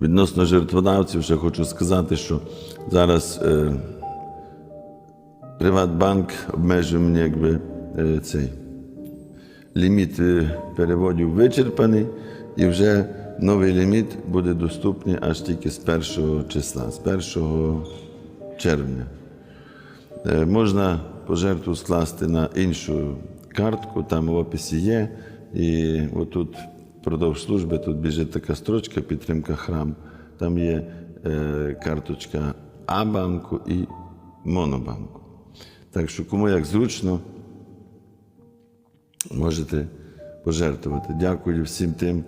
Відносно жертводавців, ще хочу сказати, що зараз е, Приватбанк обмежує мені якби, е, цей ліміт е, переводів вичерпаний, і вже новий ліміт буде доступний аж тільки з 1 числа, з 1 червня. Е, Можна пожертву скласти на іншу картку, там в описі є. І отут впродовж служби тут біжить така строчка підтримка храм. Там є е, карточка А-банку і Монобанку. Так що кому як зручно, можете пожертвувати. Дякую всім тим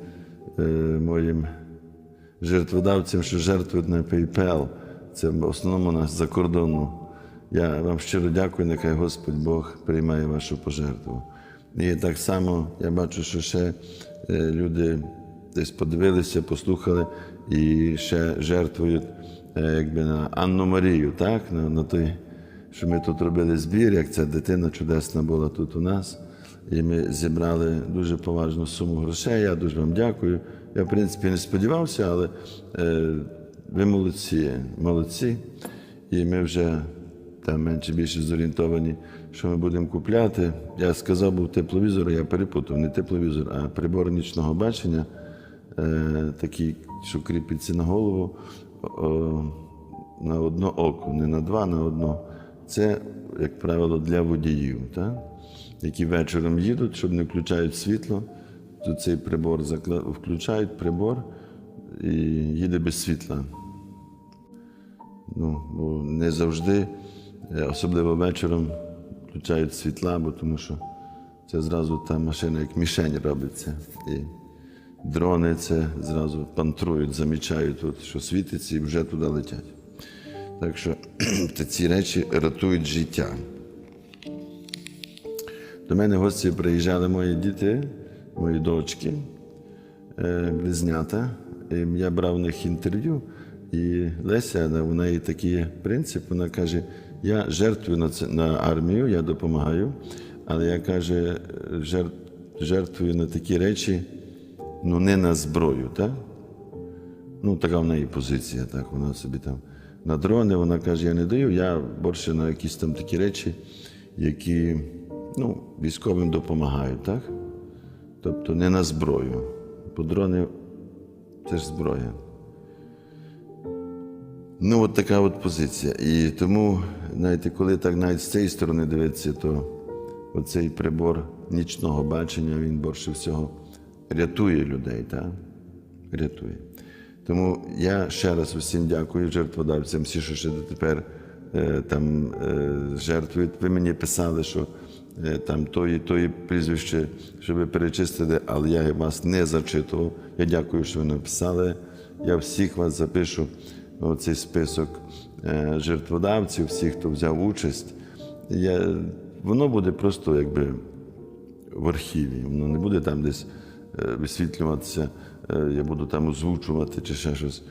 е, моїм жертводавцям, що жертвують на PayPal. Це в основному нас за кордону. Я вам щиро дякую, нехай Господь Бог приймає вашу пожертву. І так само я бачу, що ще е, люди десь подивилися, послухали і ще жертвують е, якби на Анну Марію, так? На, на той, що ми тут робили збір, як ця дитина чудесна була тут у нас. І ми зібрали дуже поважну суму грошей. Я дуже вам дякую. Я, в принципі, не сподівався, але е, ви молодці, молодці. І ми вже там менше більше зорієнтовані, що ми будемо купляти. Я сказав, був тепловізор, я перепутав, не тепловізор, а прибор нічного бачення, е, такий, що кріпиться на голову о, на одно око, не на два, на одно. Це, як правило, для водіїв, так? які вечором їдуть, щоб не включають світло, то цей прибор закла- включають прибор і їде без світла. Ну, бо не завжди, особливо вечором, включають світла, бо тому що це зразу та машина як мішень робиться. І дрони це зразу пантрують, замічають, от, що світиться і вже туди летять. Так що ці речі рятують життя. До мене в гості приїжджали мої діти, мої дочки, е, близнята. І я брав у них інтерв'ю, і Леся, в неї такий принцип, вона каже: я жертвую на, на армію, я допомагаю, але я каже, жертв, жертвую на такі речі, ну не на зброю. так? Ну, така в неї позиція, так, вона собі там на дрони, вона каже, я не даю, я більше на якісь там такі речі, які ну, військовим допомагають, так? Тобто не на зброю. Бо дрони це ж зброя. Ну, от така от позиція. І тому, знаєте, коли так навіть з цієї сторони дивитися, то оцей прибор нічного бачення, він більше всього рятує людей, так? Рятує. Тому я ще раз усім дякую жертводавцям, всі, що ще дотепер е, там е, жертвують. Ви мені писали, що е, там тої, тої прізвище, щоб ви перечистили, але я вас не зачитував. Я дякую, що ви написали. Я всіх вас запишу в цей список жертводавців, всіх, хто взяв участь. Я, воно буде просто якби в архіві. Воно не буде там десь е, висвітлюватися, е, я буду там озвучувати чи ще щось.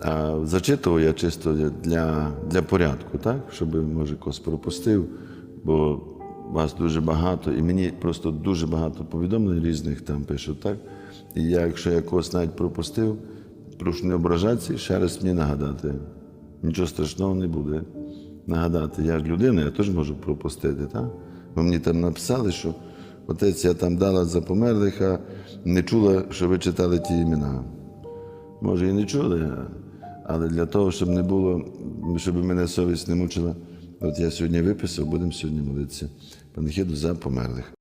А зачитував я чисто для, для порядку, так? щоб, може, когось пропустив, бо вас дуже багато, і мені просто дуже багато повідомлень різних там пишуть, так? І я, якщо я когось навіть пропустив, прошу не ображатися і ще раз мені нагадати. Нічого страшного не буде. Нагадати, я ж людина, я теж можу пропустити, так? Бо мені там написали, що отець я там дала за померлих, а не чула, що ви читали ті імена. Може, і не чули, але для того, щоб не було, щоб мене совість не мучила, от я сьогодні виписав, будемо сьогодні молитися. Панахіду за померлих.